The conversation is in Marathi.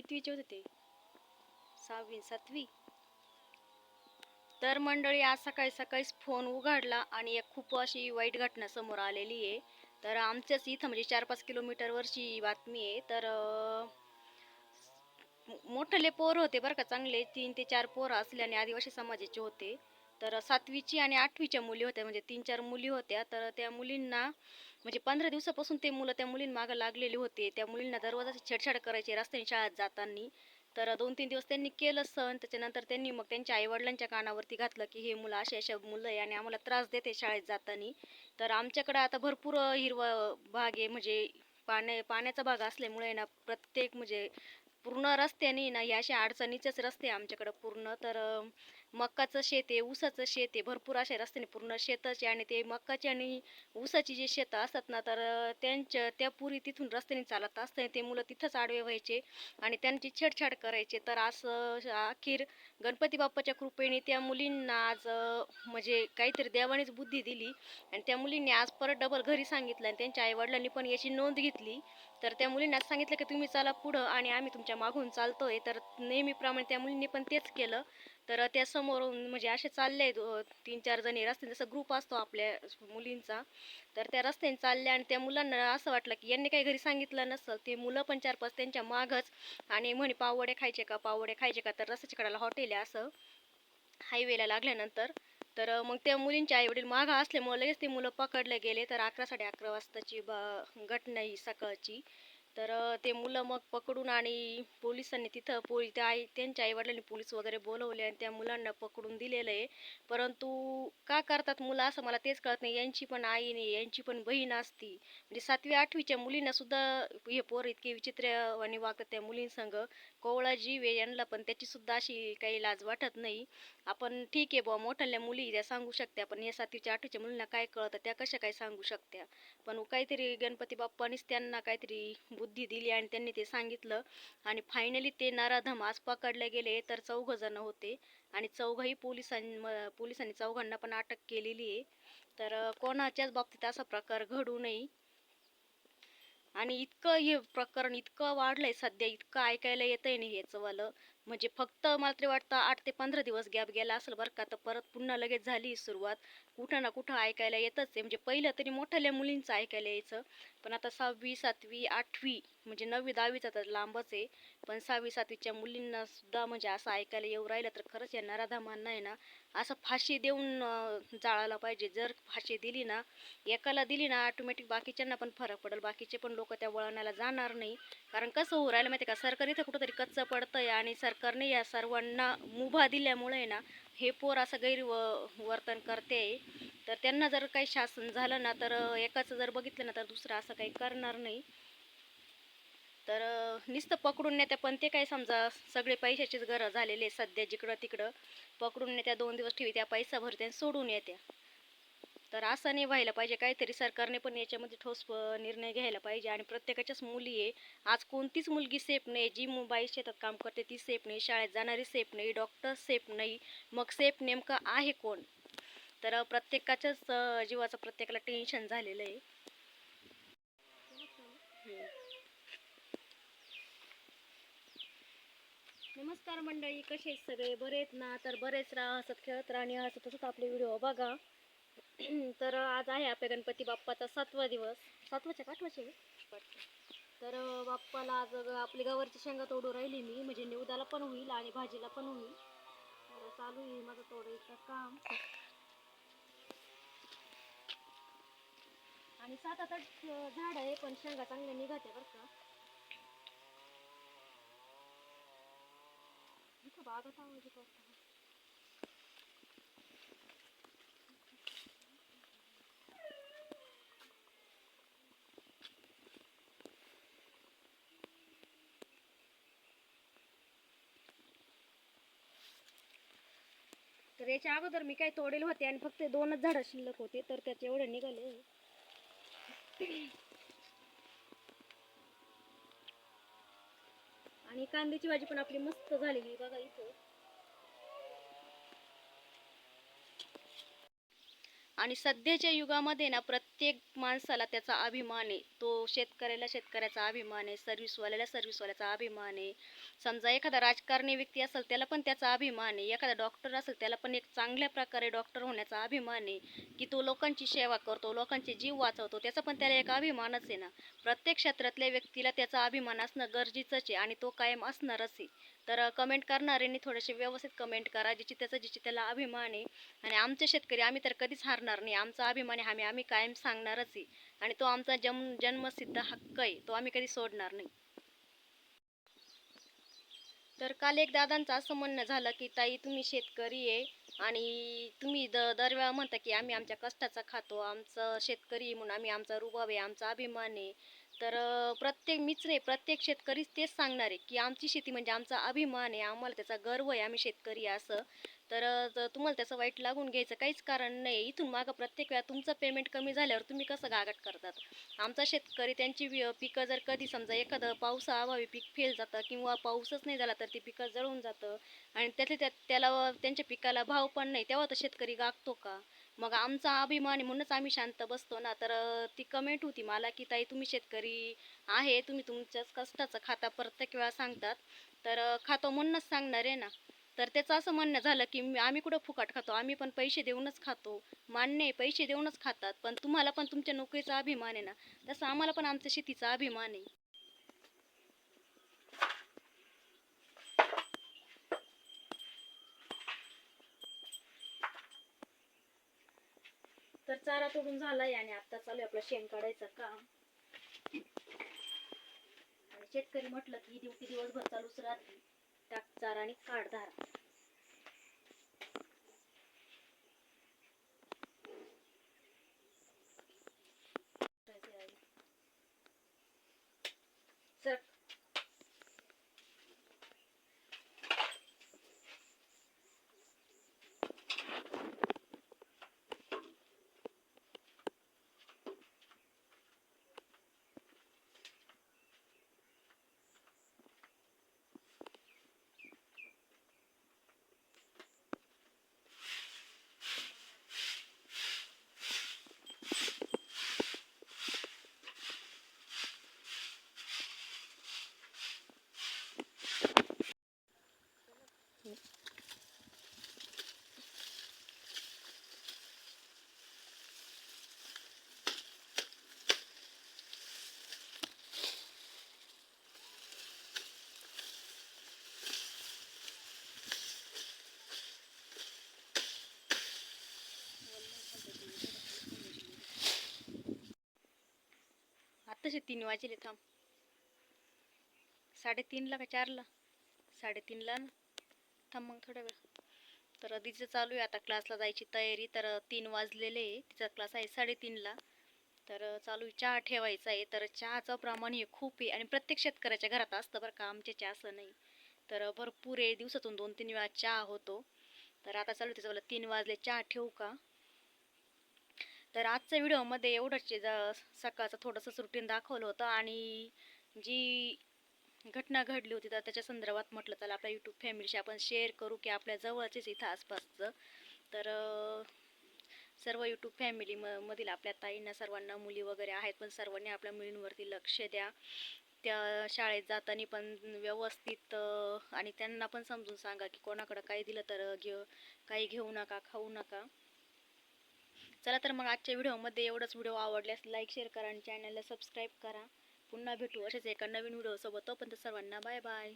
कितवीचे होते ते? सहावी सातवी? तर मंडळी आज सकाळी सकाळीच फोन उघडला आणि एक खूप अशी वाईट घटना समोर आलेली आहे. तर आमच्याच इथं म्हणजे चार पाच किलोमीटरवरची बातमी आहे. तर मोठले पोर होते बरं का चांगले. तीन ते चार पोर असल्याने आदिवासी समाजाचे होते. तर सातवीची आणि आठवीच्या मुली होत्या म्हणजे तीन चार मुली होत्या. तर त्या मुलींना म्हणजे पंधरा दिवसापासून ते मुलं त्या मुलींमागं लागलेले होते. त्या मुलींना दरवाजाची छेडछाड करायचे रस्त्याने शाळेत जाताना. तर दोन तीन दिवस त्यांनी केलं सण. त्याच्यानंतर त्यांनी मग त्यांच्या आईवडिलांच्या कानावरती घातलं की हे मुलं असे अशा मुलं आहे आणि आम्हाला त्रास देते शाळेत जाताना. तर आमच्याकडं आता भरपूर हिरवं भाग आहे. म्हणजे पाण्या पाण्याचा भाग असल्यामुळे ना प्रत्येक म्हणजे पूर्ण रस्त्याने ना या अशा अडचणीचेच रस्ते आमच्याकडं पूर्ण. तर मक्काचं शेत आहे ऊसाचं शेत आहे भरपूर अशा रस्त्याने पूर्ण शेताचे आणि ते मक्काचे आणि ऊसाची जी शेतं असतात ना तर त्यांच्या त्या पुरी तिथून रस्त्याने चालत असताना ते मुलं तिथंच आडवे व्हायचे आणि त्यांची छेडछाड करायचे. तर असं अखेर गणपती बाप्पाच्या कृपेने त्या मुलींना आज म्हणजे काहीतरी देवानेच बुद्धी दिली आणि त्या मुलींनी आज परत डबल घरी सांगितलं आणि त्यांच्या आईवडिलांनी पण याची नोंद घेतली. तर त्या मुलींना सांगितलं की तुम्ही चला पुढं आणि आम्ही तुमच्या मागून चालतोय. तर नेहमीप्रमाणे त्या मुलींनी पण तेच केलं. तर त्या समोरून म्हणजे असे चालले तीन चार जणी. रस्त्याने जसं ग्रुप असतो आपल्या मुलींचा तर त्या रस्त्याने चालल्या आणि त्या मुलांना असं वाटलं की यांनी काही घरी सांगितलं नसतं ते मुलं पण चार पाच त्यांच्या मागच आणि म्हणे पावडे खायचे का? पावडे खायचे का? तर रस्त्याच्या कडेला हॉटेल आहे असं. हायवेला लागल्यानंतर. तर मग त्या मुलींचे आईवडील मागं असल्यामुळे लगेच ते मुलं पकडले गेले. तर अकरा साडे अकरा वाजताची ब घटना ही सकाळची. तर ते मुलं मग पकडून आणि पोलिसांनी तिथं पोली त्या आई त्यांच्या आईवडिलांनी पोलीस वगैरे बोलवले आणि त्या मुलांना पकडून दिलेलं आहे. परंतु का करतात मुलं असं मला तेच कळत नाही. यांची पण आई नाही यांची पण बहीण असती. म्हणजे सातवी आठवीच्या मुलींना सुद्धा हे पोर इतके विचित्र आणि वागतात त्या मुलींसंग. कोवळा जीव आहे यांना पण त्याची सुद्धा अशी काही लाज वाटत नाही. आपण ठीक आहे बुवा मोठ्याल्या मुली त्या सांगू शकत्या. पण या सातवीच्या आठवीच्या मुलींना काय कळतं त्या कशा काय सांगू शकत्या? पण काहीतरी गणपती बाप्पानीच त्यांना काहीतरी बुद्धी दिली आणि त्यांनी ते सांगितलं. आणि फायनली ते नराधम आज पकडले गेले तर चौघ जण होते. आणि चौघही पोलिसां पोलिसांनी चौघांना पण अटक केलेली आहे. तर कोणाच्याच बाबतीत असा प्रकार घडू नये. आणि इतकं हे प्रकरण इतकं वाढलंय सध्या इतकं ऐकायला येतंय नाही ह्याचं वालं म्हणजे फक्त मला तरी वाटतं आठ ते पंधरा दिवस गॅप गेला असेल बरं का तर परत पुन्हा लगेच झाली सुरुवात. कुठं ना कुठं ऐकायला येतच आहे. म्हणजे पहिलं तरी मोठ्याल्या मुलींचं ऐकायला यायचं. पण आता सहावी सातवी आठवी म्हणजे नववी दहावीचा तर लांबच आहे. पण सहावी सातवीच्या मुलींना सुद्धा म्हणजे असं ऐकायला येऊ राहिलं तर खरंच या नराधामांना आहे ना असं फाशी देऊन जाळायला पाहिजे. जर फाशी दिली ना एकाला दिली ना ऑटोमॅटिक बाकीच्यांना पण फरक पडेल. बाकीचे पण लोक त्या वळणाला जाणार नाही. कारण कसं होऊ राहिलं माहिती आहे का? सरकार इथं कुठंतरी कच्चं पडतं आहे आणि सरकारने या सर्वांना मुभा दिल्यामुळे आहे ना हे पोर असं गैर वर्तन करते. तर त्यांना जर काही शासन झालं ना तर एकाचं जर बघितलं ना तर दुसरं असं काही करणार नाही. तर नुसतं पकडून नेत्या पण ते काय समजा सगळे पैशाचीच गरज झालेली आहे सध्या जिकडं तिकडं पकडून नेत्या दोन दिवस ठेवी त्या पैसा भरते आणि सोडून येत्या. तर असं नाही व्हायला पाहिजे काहीतरी सरकारने पण याच्यामध्ये ठोस निर्णय घ्यायला पाहिजे आणि प्रत्येकाच्याच मुली आहे. आज कोणतीच मुलगी सेफ नाही जी मोबाईल शेतात काम करते ती सेफ नाही शाळेत जाणारी सेफ नाही डॉक्टर सेफ नाही मग सेफ नेमकं आहे कोण? तर प्रत्येकाच्याच जीवाचं प्रत्येकाला टेन्शन झालेलं आहे. नमस्कार मंडळी कसे आहेत सगळे? बरे आहेत ना? तर बरेच राहा हसत खेळत राणी हसत हसत आपले व्हिडिओ बघा. तर आज आहे आपल्या गणपती बाप्पाचा सातवा दिवस. सातवाच्या काठवाचे तर बाप्पाला आज आपली गावरची शेंगा तोडू राहिली मी. म्हणजे निवदाला पण होईल आणि भाजीला पण होईल. तर चालू आहे माझं तोडायचं काम. आणि सात आठ आठ झाड आहे पण शेंगा चांगल्या निघाते बरं का. इथं बागात तर याच्या अगोदर मी काय तोडेल होते आणि फक्त दोनच झाडं शिल्लक होते तर त्याचे एवढे निघाले. आणि कांद्याची भाजी पण आपली मस्त झालेली बघा इथं. आणि सध्याच्या युगामध्ये ना प्रत्येक माणसाला त्याचा अभिमान आहे. तो शेतकऱ्याला शेतकऱ्याचा अभिमान आहे सर्व्हिसवाल्याला सर्व्हिसवाल्याचा अभिमान आहे. समजा एखादा राजकारणी व्यक्ती असेल त्याला पण त्याचा अभिमान आहे. एखादा डॉक्टर असेल त्याला पण एक चांगल्या प्रकारे डॉक्टर होण्याचा अभिमान आहे. की तो लोकांची सेवा करतो लोकांचे जीव वाचवतो त्याचा पण त्याला एक अभिमानच आहे ना. प्रत्येक क्षेत्रातल्या व्यक्तीला त्याचा अभिमान असणं गरजेचंच आहे आणि तो कायम असणारच आहे. तर कमेंट करणाऱ्यांनी थोडेसे व्यवस्थित कमेंट करा जिची त्याचा जिची त्याला अभिमान आहे. आणि आमचे शेतकरी आम्ही तर कधीच हारणार नाही. आमचा अभिमान आहे आम्ही आम्ही कायम सांगणारच आहे. आणि तो आमचा जम जन्मसिद्ध हक्क आहे. तो आम्ही कधी सोडणार नाही. तर काल एक दादांचं असं म्हणणं झालं की ताई तुम्ही शेतकरी आहे आणि तुम्ही द दरवेळा म्हणता की आम्ही आमच्या कष्टाचा खातो. आमचं शेतकरी म्हणून आम्ही आमचा रुबाब आहे आमचा अभिमान आहे. तर प्रत्येक मीच नाही प्रत्येक शेतकरीच तेच सांगणार आहे की आमची शेती म्हणजे आमचा अभिमान आहे आम्हाला त्याचा गर्व आहे आम्ही शेतकरी असं. तर तुम्हाला त्याचं वाईट लागून घ्यायचं काहीच कारण नाही इथून मागं प्रत्येक वेळा तुमचं पेमेंट कमी झाल्यावर तुम्ही कसं गागाट करतात? आमचा शेतकरी त्यांची वि- पिकं जर कधी समजा एखादं पावसाअभावी पीक फेल जातं किंवा पाऊसच नाही झाला तर ती पिकं जळून जातं आणि त्यातले त्यात त्याला त्यांच्या पिकाला भाव पण नाही तेव्हा तर शेतकरी गागतो का? मग आमचा अभिमान आहे म्हणूनच आम्ही शांत बसतो ना. तर ती कमेंट होती मला की ताई तुम्ही शेतकरी आहे तुम्ही तुमच्याच कष्टाचं खाता प्रत्येक वेळा सांगतात. तर खातो म्हणूनच सांगणार आहे ना. तर त्याचं असं म्हणणं झालं की आम्ही कुठं फुकट खातो? आम्ही पण पैसे देऊनच खातो. मान्य आहे पैसे देऊनच खातात. पण तुम्हाला पण तुमच्या नोकरीचा अभिमान आहे ना. तसं आम्हाला पण आमच्या शेतीचा अभिमान आहे. तर चारा तोडून झालाय आणि आता चालू आहे आपलं शेण काढायचं काम. आणि शेतकरी म्हटलं की दिवशी दिवसभर चालूच राहते. टाक चारा आणि काढ धारा. आत्ताशे तीन वाजले थांब. साडेतीनला का चारला? साडेतीनला ना. थांब मग थोडा वेळ. तर तिचं चालू आहे आता क्लासला जायची तयारी. तर तीन वाजलेले आहे तिचा क्लास आहे साडेतीनला. तर चालू आहे चहा ठेवायचा आहे. तर चहाचं प्रमाण हे खूप आहे आणि प्रत्येक शेतकऱ्याच्या घरात असतं बरं का आमच्या चहा असं नाही. तर भरपूर आहे दिवसातून दोन तीन वेळा चहा होतो. तर आता चालू आहे तिचं मला तीन वाजले चहा ठेवू का? तर आजच्या व्हिडिओमध्ये एवढंच आहे. ज- सकाळचं थोडंसंच रुटीन दाखवलं होतं आणि जी घटना घडली होती तर त्याच्या संदर्भात म्हटलं चला आपल्या यूट्यूब फॅमिलीशी आपण शेअर करू की आपल्या जवळचेच इथं आसपासचं तर सर्व यूट्यूब फॅमिली म मधील आपल्या ताईंना सर्वांना मुली वगैरे आहेत पण सर्वांनी आपल्या मुलींवरती लक्ष द्या त्या शाळेत जाताना पण व्यवस्थित आणि त्यांना पण समजून सांगा की कोणाकडं काही दिलं तर घे काही घेऊ नका खाऊ नका चला तर मग आजच्या व्हिडिओमध्ये एवढंच. व्हिडिओ आवडल्यास लाईक शेअर करा आणि चॅनलला सबस्क्राईब करा. पुन्हा भेटू असेच एका नवीन व्हिडिओसोबत. तोपर्यंत सर्वांना बाय बाय